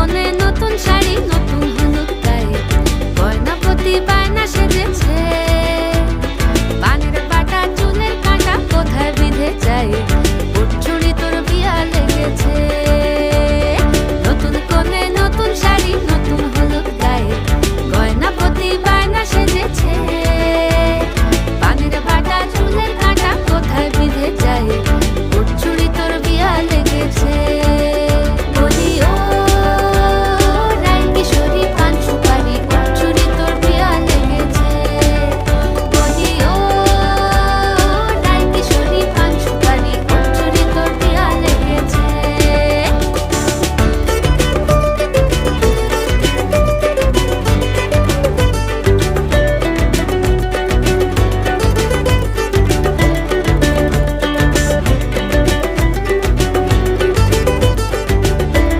নতুনে নতুন শাড়ি নতুন হলুদ গায়ে। গয়না প্রতি বায়না সেজেছে।